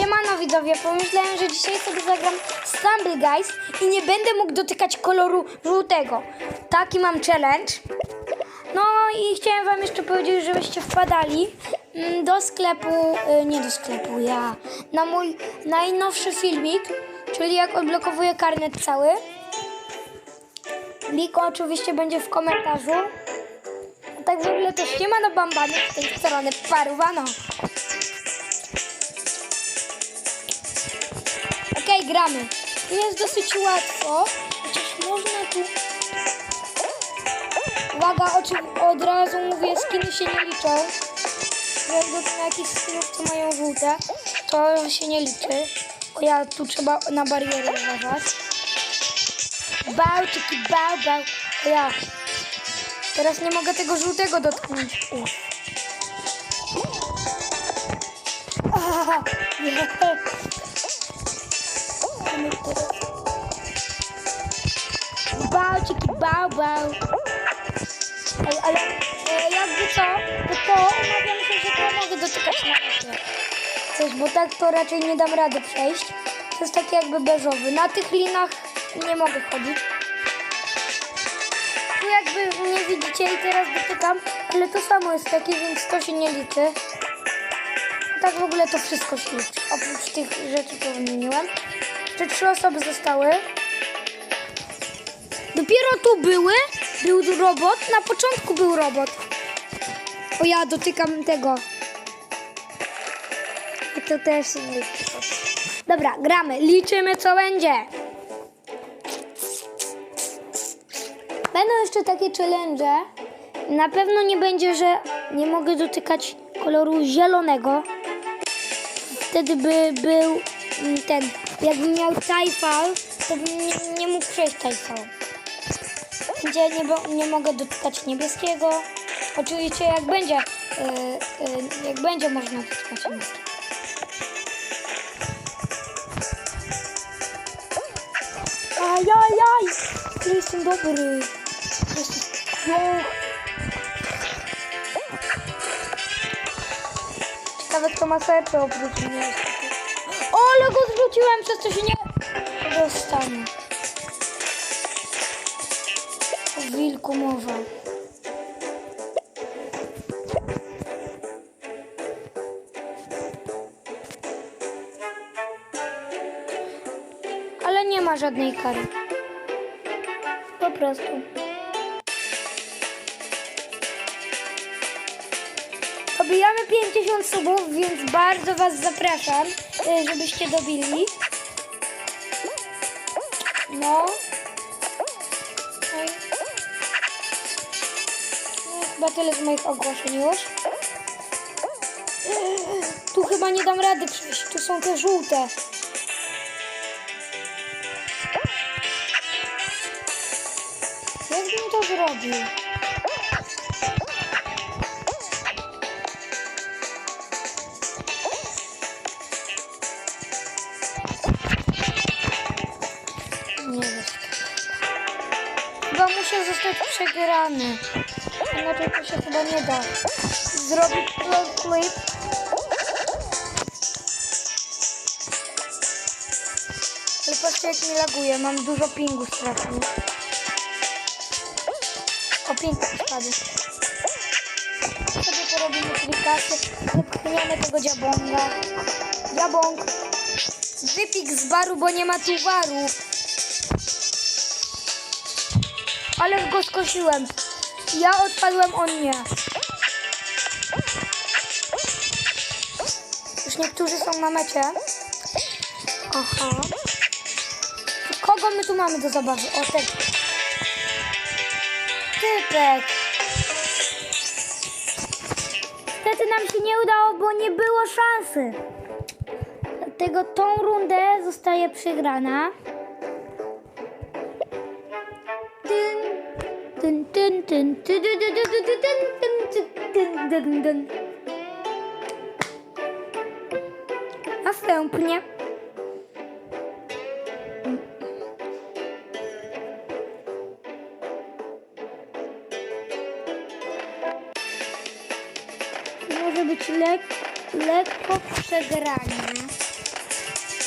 Siemano widzowie, pomyślałem, że dzisiaj sobie zagram Stumble Guys i nie będę mógł dotykać koloru żółtego. Taki mam challenge. No i chciałem wam jeszcze powiedzieć, żebyście wpadali mm, do sklepu, y, nie do sklepu, ja, na mój najnowszy filmik, czyli jak odblokowuję karnet cały. Link oczywiście będzie w komentarzu. A tak w ogóle to siemano bambany z tej strony parowano. Gramy. Tu jest dosyć łatwo, chociaż można tu... Uwaga, od razu mówię, skiny się nie liczą. Jak do jakichś skinów, co mają żółte, to się nie liczy. O ja, tu trzeba na barierę uważać. Bał, czyki, bał, bał. O ja. Teraz nie mogę tego żółtego dotknąć. Uff. Aha, nie. Mamy teraz. Bał, ciki, bał, bał. Ej, ale e, jakby to to omawiam się, że to mogę dotykać na. Coś, bo tak to raczej nie dam rady przejść. To jest taki jakby beżowy. Na tych linach nie mogę chodzić. Tu jakby nie widzicie i teraz dotykam, ale to samo jest takie, więc to się nie liczy. Tak w ogóle to wszystko się liczy. Oprócz tych rzeczy, co wymieniłem. Jeszcze trzy osoby zostały. Dopiero tu były. Był robot. Na początku był robot. O ja dotykam tego. I to też nie. Dobra, gramy. Liczymy co będzie. Będą jeszcze takie challenge. Na pewno nie będzie, że nie mogę dotykać koloru zielonego. Wtedy by był ten, jakbym miał Tajfal, to bym nie, nie mógł przejść Tajfal. Gdzie nie, nie mogę dotykać niebieskiego. Oczywiście jak będzie, y, y, jak będzie można dotykać niebieskiego. Ajajaj! Który jestem dobry. Jestem... No. Ciekawe kto ma serce oprócz mnie. Ale go zwróciłem, przez co się nie dostanę. O wilku mowa. Ale nie ma żadnej kary. Po prostu. Dobijamy 50 subów, więc bardzo Was zapraszam, y, żebyście dobili. No. No chyba tyle z moich ogłoszeń już. Tu chyba nie dam rady przejść. Tu są te żółte. Jak bym to zrobił? Muszę zostać przegrany. Inaczej to się chyba nie da. Zrobić clip. Ale patrzcie jak mi laguje. Mam dużo pingu strasznie. O ping spadł. Sobie porobimy klikasy. Wypchniemy tego dziabonga. Dziabong. Wypik z baru, bo nie ma tu waru. Ale go skosiłem. Ja odpadłem, on nie. Już niektórzy są na mecie. Aha. Kogo my tu mamy do zabawy? O, ten. Typek. Niestety nam się nie udało, bo nie było szansy. Dlatego tą rundę zostaje przegrana. Dun. Następnie. Może być lek lekko przegranie.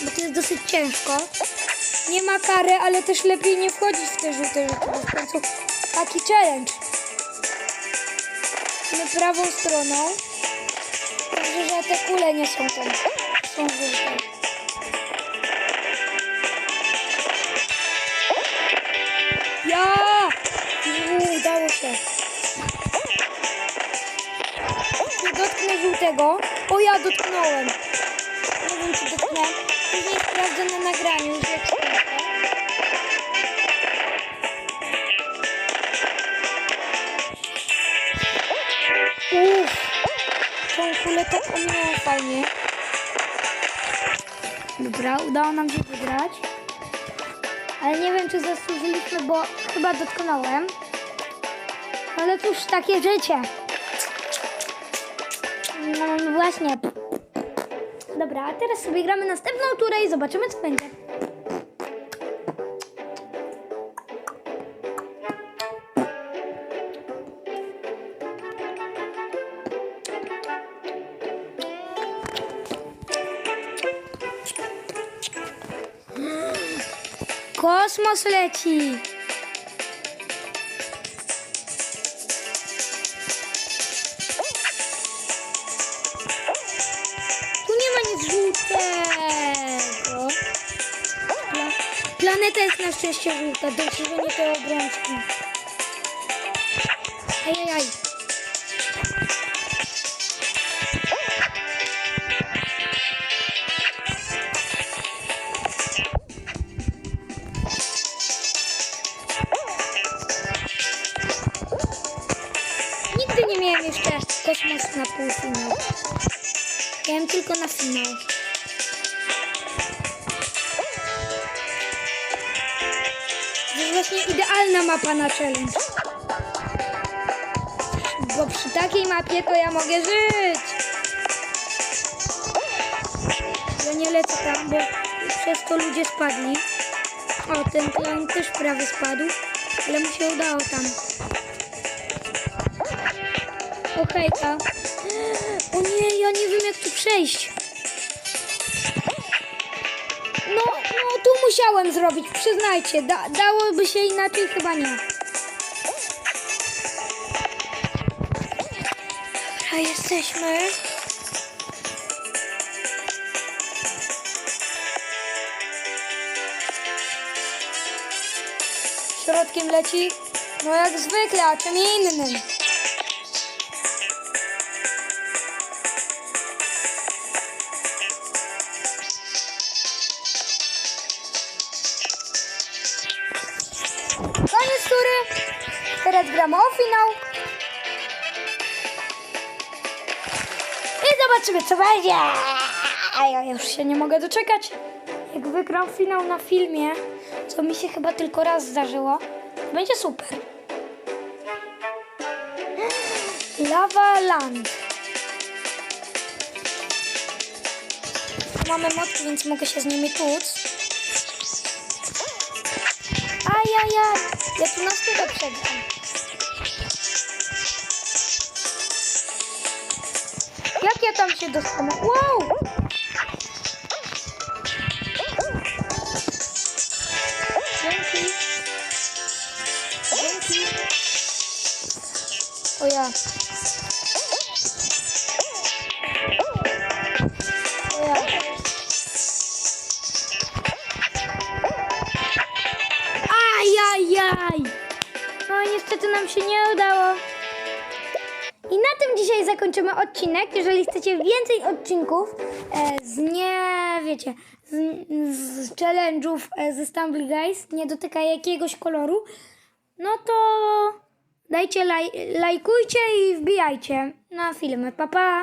Bo to jest dosyć ciężko. Nie ma kary, ale też lepiej nie wchodzić w te rzuty, bo w końcu taki challenge. My prawą stroną. Dobrze, że te kule nie są tam. Są żółte. Ja! Uuu, udało się. Nie dotknę żółtego. O, ja dotknąłem. Nie wiem, czy dotknąłem. Później sprawdzę na nagraniu, już kulę tak ominęła fajnie. Dobra, udało nam się wygrać. Ale nie wiem, czy zasłużyliśmy, bo chyba dotknąłem. Ale cóż, takie życie. No właśnie. Dobra, a teraz sobie gramy następną turę i zobaczymy, co będzie. Kosmos leci. Tu nie ma nic żółtego. Pla planeta jest na szczęście żółta, że nie te obrączki. Ajajaj. Nigdy jeszcze kosmos na półfinał. Miałem tylko na finał. To jest właśnie idealna mapa na challenge. Bo przy takiej mapie to ja mogę żyć. Ja nie lecę tam, bo przez to ludzie spadli. O, ten klan też prawie spadł, ale mu się udało tam. O nie, ja nie wiem jak tu przejść. No, no tu musiałem zrobić, przyznajcie. Da, dałoby się inaczej, chyba nie. Dobra, jesteśmy. Środkiem leci, no jak zwykle, a czym innym. Zobaczymy, co będzie. A ja już się nie mogę doczekać. Jak wygram finał na filmie, co mi się chyba tylko raz zdarzyło, będzie super. Lava Land. Mamy motki, więc mogę się z nimi tłuc. Ajajaj, ja tu na stówę przegram. Jak ja tam się dostanę? Wow! Dzięki. Dzięki. O ja. O ja. Ajajaj! No niestety nam się nie udało. I na tym dzisiaj zakończymy odcinek. Jeżeli chcecie więcej odcinków e, z nie, wiecie, z, z challenge'ów e, ze Stumble Guys, nie dotyka jakiegoś koloru, no to dajcie laj, lajkujcie i wbijajcie na filmy. Pa, pa!